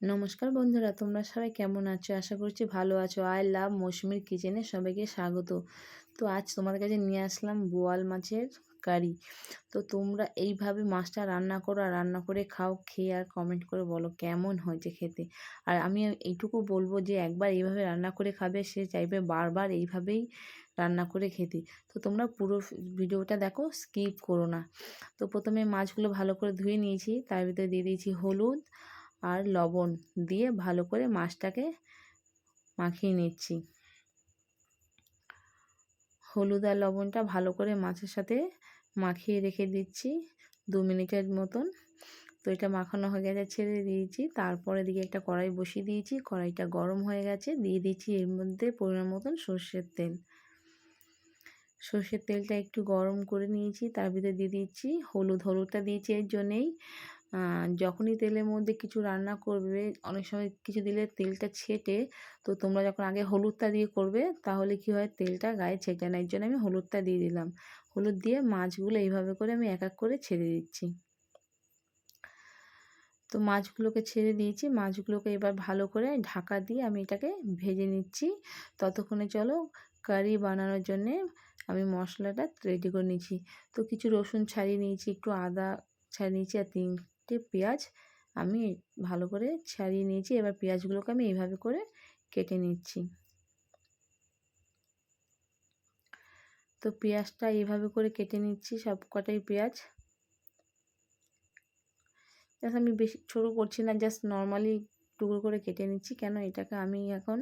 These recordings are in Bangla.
নমস্কার বন্ধুরা, তোমরা সবাই কেমন আছো? আশা করছি ভালো আছো। আই লাভ মৌসুমির কিচেনে সবাইকে স্বাগত। তো আজ তোমাদের কাছে নিয়ে আসলাম বোয়াল মাছের কারি। তো তোমরা এইভাবে মাছটা রান্না করো আর রান্না করে খাও, খেয়ে আর কমেন্ট করে বলো কেমন হয়েছে খেতে। আর আমি এইটুকু বলব যে একবার এইভাবে রান্না করে খাবে, সে চাইবে বারবার এইভাবেই রান্না করে খেতে। তো তোমরা পুরো ভিডিওটা দেখো স্কিপ করো না। তো প্রথমে মাছগুলো ভালো করে ধুয়ে নিয়েছি, তার ভিতরে দিয়ে দিয়েছি হলুদ আর লবণ দিয়ে ভালো করে মাছটাকে মাখিয়ে নিচ্ছি। হলুদ আর লবণটা ভালো করে মাছের সাথে মাখিয়ে রেখে দিচ্ছি দু মিনিটের মতন। তো এটা মাখানো হয়ে গেছে, ছেড়ে দিয়েছি। তারপরে দিকে একটা কড়াই বসিয়ে দিয়েছি। কড়াইটা গরম হয়ে গেছে। দিয়ে দিচ্ছি এর মধ্যে পরিমাণ মতন সর্ষের তেল। সর্ষের তেলটা একটু গরম করে নিয়েছি। তার ভিতরে দিয়ে দিচ্ছি হলুদ, হলুদটা দিয়েছি এর জন্যেই। যখনই তেলের মধ্যে কিছু রান্না করবে, অনেক সময় কিছু দিলে তেলটা ছেটে, তো তোমরা যখন আগে হলুদটা দিয়ে করবে, তাহলে কি হয়? তেলটা গায়ে ছেটে না। এর জন্য আমি হলুদটা দিয়ে দিলাম। হলুদ দিয়ে মাছগুলো এইভাবে করে আমি এক এক করে ছেড়ে দিচ্ছি। তো মাছগুলোকে ছেড়ে দিয়েছি। মাছগুলোকে এবার ভালো করে ঢাকা দিয়ে আমি এটাকে ভেজে নিচ্ছি। ততক্ষণে চলো কারি বানানোর জন্যে আমি মশলাটা রেডি করে নিয়েছি তো কিছু রসুন ছাড়িয়ে নিয়েছি, একটু আদা ছাড়িয়ে নিয়েছি আর তিন চারটে পেঁয়াজ আমি ভালো করে ছাড়িয়ে নিয়েছি। এবার পেঁয়াজগুলোকে আমি এইভাবে করে কেটে নিচ্ছি। তো পেঁয়াজটা এইভাবে করে কেটে নিচ্ছি সব কটাই পেঁয়াজ। জাস্ট আমি বেশি ছোটো করছি না, জাস্ট নর্মালি টুকরো করে কেটে নিচ্ছি। কেন? এটাকে আমি এখন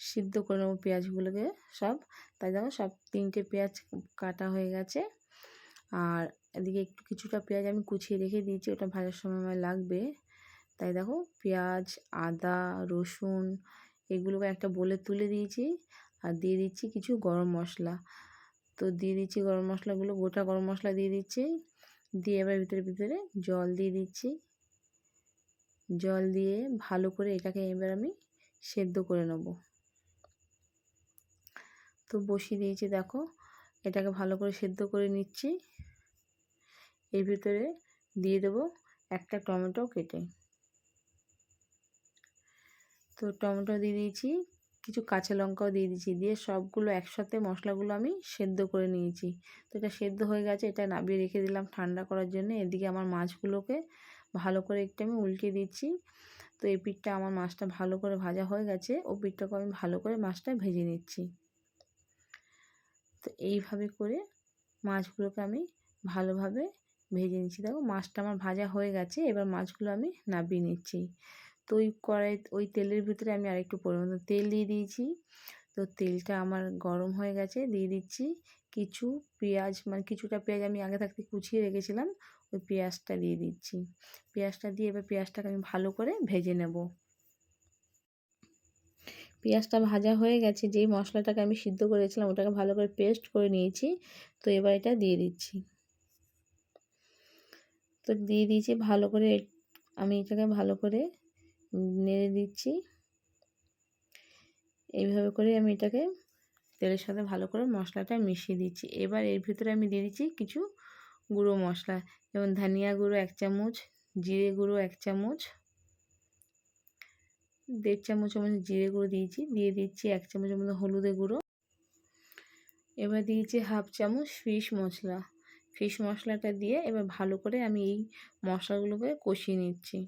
সিদ্ধ করে নেব পেঁয়াজগুলোকে সব। তাই দেখো সব তিনটে পেঁয়াজ কাটা হয়ে গেছে। আর এদিকে একটু কিছুটা পেঁয়াজ আমি কুচিয়ে রেখে দিয়েছি, ওটা ভাজার সময় আমার লাগবে। তাই দেখো, পেঁয়াজ, আদা, রসুন এগুলোকে একটা বলে তুলে দিয়েছি আর দিয়ে দিচ্ছি কিছু গরম মশলা। তো দিয়ে দিচ্ছি গরম মশলাগুলো, গোটা গরম মশলা দিয়ে দিচ্ছি। দিয়ে এবার ভিতরে ভিতরে জল দিয়ে দিচ্ছি। জল দিয়ে ভালো করে এটাকে এবার আমি সেদ্ধ করে নেব। তো বসিয়ে দিয়েছি দেখো, এটাকে ভালো করে সেদ্ধ করে নিচ্ছি। এর ভিতরে দিয়ে দেব একটা টমেটো কেটে। তো টমেটো দিয়ে দিয়েছি, কিছু কাঁচা লঙ্কাও দিয়ে দিয়েছি, দিয়ে সবগুলো একসাথে মশলাগুলো আমি সেদ্ধ করে নিয়েছি। তো এটা সেদ্ধ হয়ে গেছে, এটা নাবিয়ে রেখে দিলাম ঠান্ডা করার জন্য। এদিকে আমার মাছগুলোকে ভালো করে একটু আমি উল্টে দিচ্ছি। তো এই পিঠটা আমার মাছটা ভালো করে ভাজা হয়ে গেছে, ও পিঠটাকে আমি ভালো করে মাছটা ভেজে নিচ্ছি। তো এইভাবে করে মাছগুলোকে আমি ভালোভাবে ভেজে নিচ্ছি। দেখো মাছটা আমার ভাজা হয়ে গেছে, এবার মাছগুলো আমি নাবিয়ে নিচ্ছি। তো ওই কড়াই, ওই তেলের ভিতরে আমি আরেকটু পরিমাণ তেল দিয়ে দিয়েছি। তো তেলটা আমার গরম হয়ে গেছে, দিয়ে দিচ্ছি কিছু পেঁয়াজ মানে কিছুটা পেঁয়াজ আমি আগে থাকতে কুচিয়ে রেখেছিলাম, ওই পেঁয়াজটা দিয়ে দিচ্ছি। পেঁয়াজটা দিয়ে এবার পেঁয়াজটাকে আমি ভালো করে ভেজে নেব। পেঁয়াজটা ভাজা হয়ে গেছে, যেই মশলাটাকে আমি সিদ্ধ করেছিলাম ওটাকে ভালো করে পেস্ট করে নিয়েছি, তো এবার এটা দিয়ে দিচ্ছি। তো দিয়ে দিয়েছি ভালো করে, আমি এটাকে ভালো করে নেড়ে দিচ্ছি। এইভাবে করে আমি এটাকে তেলের সাথে ভালো করে মশলাটা মিশিয়ে দিচ্ছি। এবার এর ভিতরে আমি দিয়ে দিচ্ছি কিছু গুঁড়ো মশলা, যেমন ধনিয়া গুঁড়ো এক চামচ, জিরে গুঁড়ো এক চামচ, দেড় চামচ মতো জিরে গুঁড়ো দিয়েছি, দিয়ে দিচ্ছি এক চামচের মতো হলুদের গুঁড়ো। এবার দিয়েছি হাফ চামচ ফিশ মশলা। ফিশ মশলাটা দিয়ে এবার ভালো করে আমি এই মশলাগুলোকে কষিয়ে নিচ্ছি।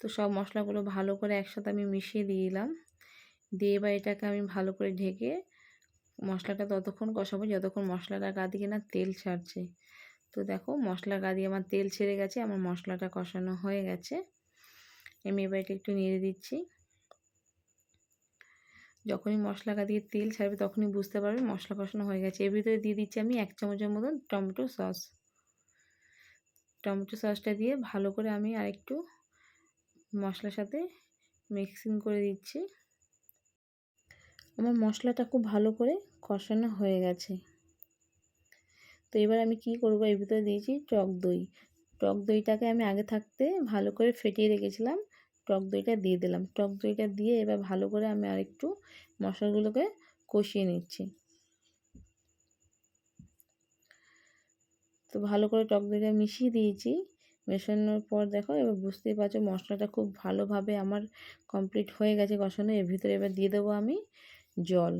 তো সব মশলাগুলো ভালো করে একসাথে আমি মিশিয়ে দিলাম। দিয়ে এবার এটাকে আমি ভালো করে ঢেকে মশলাটা ততক্ষণ কষাবো যতক্ষণ মশলাটা গা দিকে না তেল ছাড়ছে। তো দেখো মশলা গা দিয়ে আমার তেল ছেড়ে গেছে, আমার মশলাটা কষানো হয়ে গেছে। আমি এবার এটা একটু নেড়ে দিচ্ছি। যখনই মশলা দিয়ে তেল ছাড়বে তখনই বুঝতে পারবে মশলা কষানো হয়ে গেছে। এর ভিতরে দিয়ে দিচ্ছি আমি এক চামচের মতন টমেটো সস। টমেটো সসটা দিয়ে ভালো করে আমি আরেকটু মশলার সাথে মিক্সিং করে দিচ্ছি। আমার মশলাটা খুব ভালো করে কষানো হয়ে গেছে। তো এবার আমি কি করব? এর ভিতরে দিয়েছি টক দই। টক দইটাকে আমি আগে থাকতে ভালো করে ফেটিয়ে রেখেছিলাম। টক দইটা দিয়ে দিলাম। টক দইটা দিয়ে এবার ভালো করে আমি আরেকটু মশলাগুলোকে কষিয়ে নিচ্ছি। তো ভালো করে টক দইটা মিশিয়ে দিয়েছি। মেশানোর পর দেখো, এবার বুঝতেই পারছ মশলাটা খুব ভালোভাবে আমার কমপ্লিট হয়ে গেছে কষানো। এর ভিতরে এবার দিয়ে দেবো আমি জল।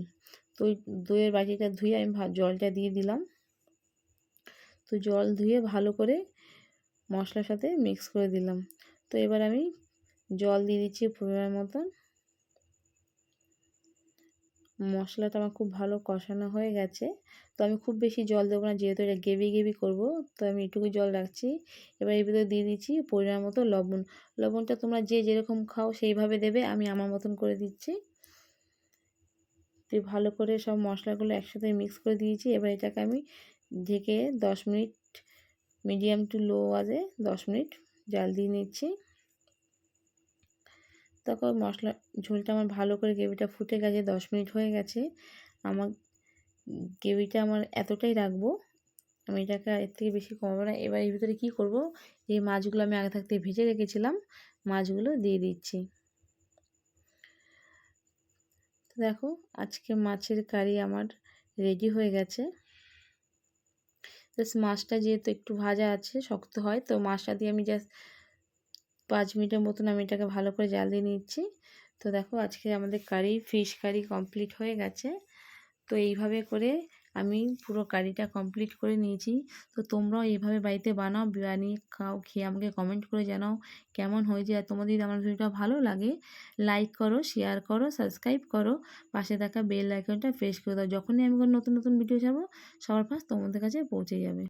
তো দইয়ের বাটিটা ধুয়ে আমি জলটা দিয়ে দিলাম। তো জল ধুয়ে ভালো করে মশলার সাথে মিক্স করে দিলাম। তো এবার আমি জল দিয়ে দিচ্ছি পরিমাণ মতন। মশলাটা আমার খুব ভালো কষানো হয়ে গেছে। তো আমি খুব বেশি জল দেবো না, যেহেতু এটা গেবি গেবি করব, তো আমি এটুকু জল রাখছি। এবার এর ভিতরে দিয়ে দিচ্ছি পরিমাণ মতো লবণ। লবণটা তোমরা যে যেরকম খাও সেইভাবে দেবে, আমি আমার মতন করে দিচ্ছি। তুই ভালো করে সব মশলাগুলো একসাথে মিক্স করে দিয়েছি। এবার এটাকে আমি ঢেকে দশ মিনিট, মিডিয়াম টু লো আজে দশ মিনিট জাল দিয়ে নিচ্ছি। তারপর মশলা, ঝোলটা আমার ভালো করে গ্রেভিটা ফুটে গেছে, দশ মিনিট হয়ে গেছে। আমার গ্রেভিটা আমার এতটাই রাখব, আমি এটাকে এর থেকে বেশি কমাবো না। এবার এর ভিতরে কী করব? এই মাছগুলো আমি আগে থাকতে ভেজে রেখেছিলাম, মাছগুলো দিয়ে দিচ্ছি। দেখো, আজকে মাছের কারি আমার রেডি হয়ে গেছে। জাস্ট মাছটা যেহেতু একটু ভাজা আছে, শক্ত হয়, তো মাছটা দিয়ে আমি জাস্ট পাঁচ মিনিটের মতন আমি এটাকে ভালো করে জাল দিয়ে নিচ্ছি। তো দেখো আজকে আমাদের কারি, ফিশ কারি কমপ্লিট হয়ে গেছে। তো এইভাবে করে আমি পুরো কারিটা কমপ্লিট করে নিয়েছি। তো তোমরাও এইভাবে বাড়িতে বানাও, বানিয়ে খাও, খেয়ে আমাকে কমেন্ট করে জানাও কেমন হয়েছে। আর তোমাদের যদি আমার ভিডিওটা ভালো লাগে লাইক করো শেয়ার করো সাবস্ক্রাইব করো, পাশে থাকা বেল আইকনটা প্রেস করে দাও। যখনই আমি কোনো নতুন নতুন ভিডিও ছাড়বো, সবার ফার্স্ট তোমাদের কাছে পৌঁছে যাবে।